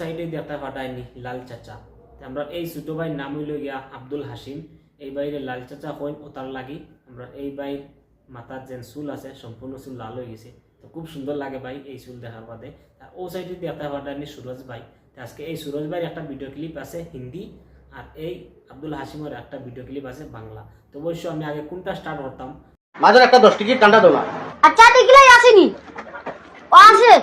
সাইডে দেখা ফাটায়নি লাল চাচা। আমরা এই ছোট ভাইয়ের নাম হইল গিয়া আব্দুল হাসিম এই বাইরে লাল চাচা হইন ও তার লাগি। আমরা এই ভাই মাথার যে চুল আছে সম্পূর্ণ চুল লাল হয়ে গেছে। তো খুব সুন্দর লাগে ভাই এই চুল দেখার বাদে। আর ও সাইডে দেখা ফাটায়নি সুরজ ভাই। তো আজকে এই সুরজ ভাইয়ের একটা ভিডিও ক্লিপ আছে হিন্দি আর এই আব্দুল হাসিমের একটা ভিডিও ক্লিপ আছে বাংলা। তো অবশ্য আমি আগে কোনটা স্টার্ট করতাম? মাঝের একটা দশ টিকিট ঠান্ডা দোলা আচ্ছা দেখিলাই আসেনি। ও চেক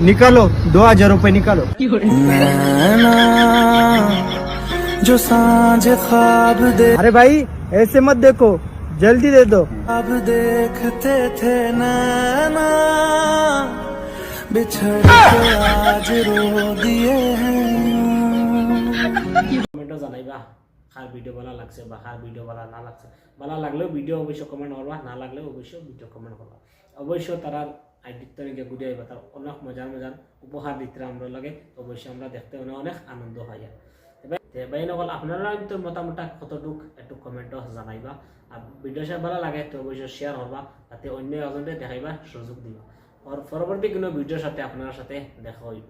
निकालो दो हजार रुपए निकालो जो सांझ ख्वाब दे अरे भाई ऐसे मत देखो जल्दी दे दो अब देखते थे नैना बिछड़ के आज रो दिए हैं কমেন্টও জানাইবা কার ভিডিও ভালো লাগছে বা কার ভিডিও ভালো না লাগছে ভালো লাগলেও ভিডিও অবশ্যই কমেন্ট করবা না লাগলেও অবশ্যই ভিডিও কমেন্ট করবা অবশ্যই তারা আইডির তরিকে ঘুরে আইবা, তার অনেক মজার মজার উপহার দিতে আমরা লাগে। অবশ্যই আমরা দেখতে অনেক অনেক আনন্দ হয় ভাই নকল আপনারা কিন্তু মোটামুটি কতটুক একটু কমেন্টও জানাইবা। আর ভিডিও সব ভালো লাগে, তো অবশ্যই শেয়ার হবা তাতে অন্য এজনকে দেখাইবা, সুযোগ দিবা। আর পরবর্তী কোনো ভিডিওর সাথে আপনার সাথে দেখা হইব।